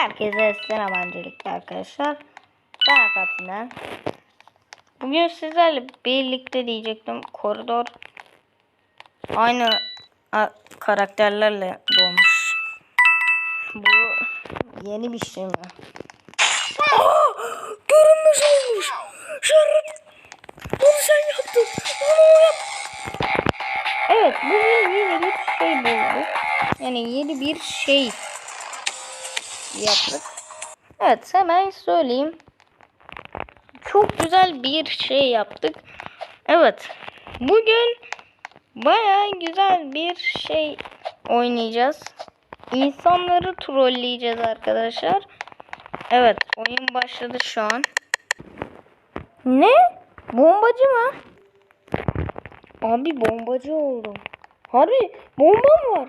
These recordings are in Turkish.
Herkese selam öncelikle arkadaşlar. Ben Akat'ına. Bugün sizlerle birlikte diyecektim koridor aynı karakterlerle doğmuş. Bu yeni bir şey mi? görünmüş olmuş. Şarap. Bunu sen yaptın. Bunu yap. Evet bugün yeni bir şey bulduk. Yani yeni bir şey yaptık. Evet hemen söyleyeyim. Çok güzel bir şey yaptık. Evet. Bugün baya güzel bir şey oynayacağız. İnsanları trolleyeceğiz arkadaşlar. Evet oyun başladı şu an. Ne? Bombacı mı? Abi bombacı oldum. Harbi bomba mı var?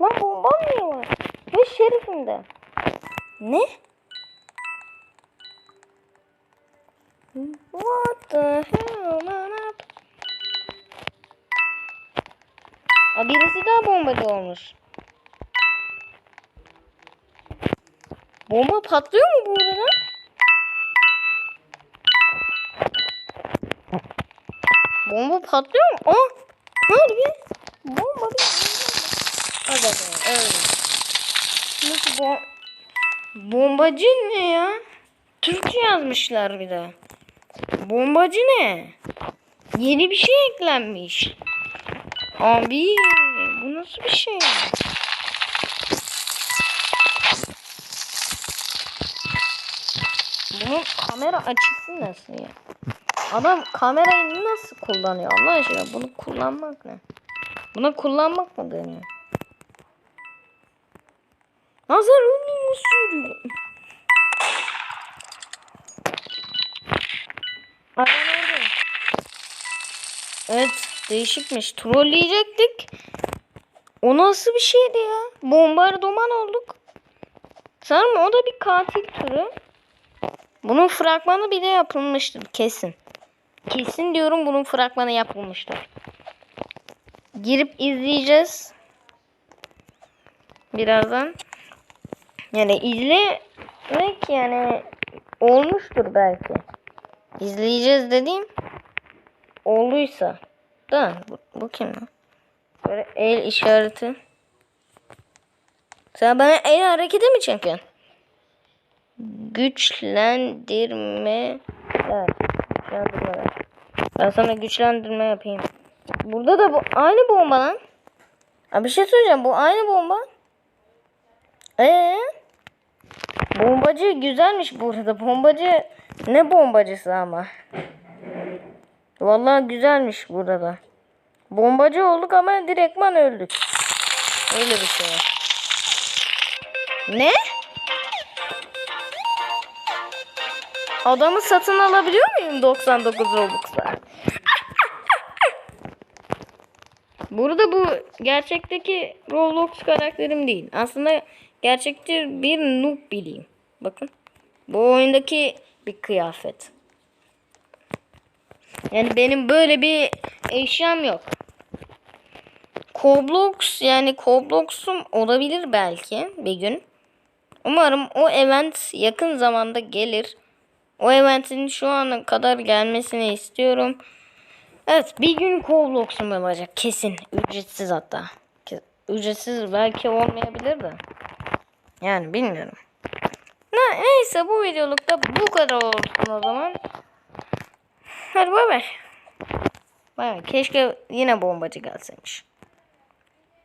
Lan bombam niye var? Ve şerifimde. Ne? What the hell man up? Aa, birisi daha bombacı olmuş. Bomba patlıyor mu bu arada? Bomba patlıyor mu? Aa! Harbi. Bomba bir Bakalım. Evet. Nasıl bom Bombacı ne ya? Türkçe yazmışlar bir de. Bombacı ne? Yeni bir şey eklenmiş. Abi bu nasıl bir şey? Bunun kamera açısı nasıl ya? Adam kamerayı nasıl kullanıyor Allah aşkına? Bunu kullanmak ne? Bunu kullanmak mı deniyor? Nazar onu nasıl yürüyor? Adam orada. Evet değişikmiş. Trolleyecektik. O nasıl bir şeydi ya? Bombardıman olduk. Sanırım o da bir katil türü. Bunun fragmanı bile yapılmıştır kesin. Kesin diyorum bunun fragmanı yapılmıştır. Girip izleyeceğiz. Birazdan. Yani izlemek yani olmuştur belki. İzleyeceğiz dediğim olduysa. Da bu, bu kim lan? Böyle el işareti. Sen bana el hareketi mi çekiyorsun? Güçlendirme. Evet. Güçlendirme. Ben sana güçlendirme yapayım. Burada da bu aynı bomba lan. Abi bir şey söyleyeceğim. Bu aynı bomba. Ee? Bombacı güzelmiş burada. Bombacı ne bombacısı ama. Vallahi güzelmiş burada. Bombacı olduk ama direktman öldük. Öyle bir şey. Ne? Adamı satın alabiliyor muyum 99 Robux'la? Burada bu gerçekteki Roblox karakterim değil. Aslında gerçekte bir noob bileyim. Bakın. Bu oyundaki bir kıyafet. Yani benim böyle bir eşyam yok. Roblox yani Roblox'um olabilir belki bir gün. Umarım o event yakın zamanda gelir. O eventin şu ana kadar gelmesini istiyorum. Evet bir gün Roblox'um olacak kesin. Ücretsiz hatta. Ücretsiz belki olmayabilir de. Yani bilmiyorum. Ne, neyse bu videolukta bu kadar olsun o zaman. Hadi bay bay. Bay bay. Keşke yine bombacı gelseymiş.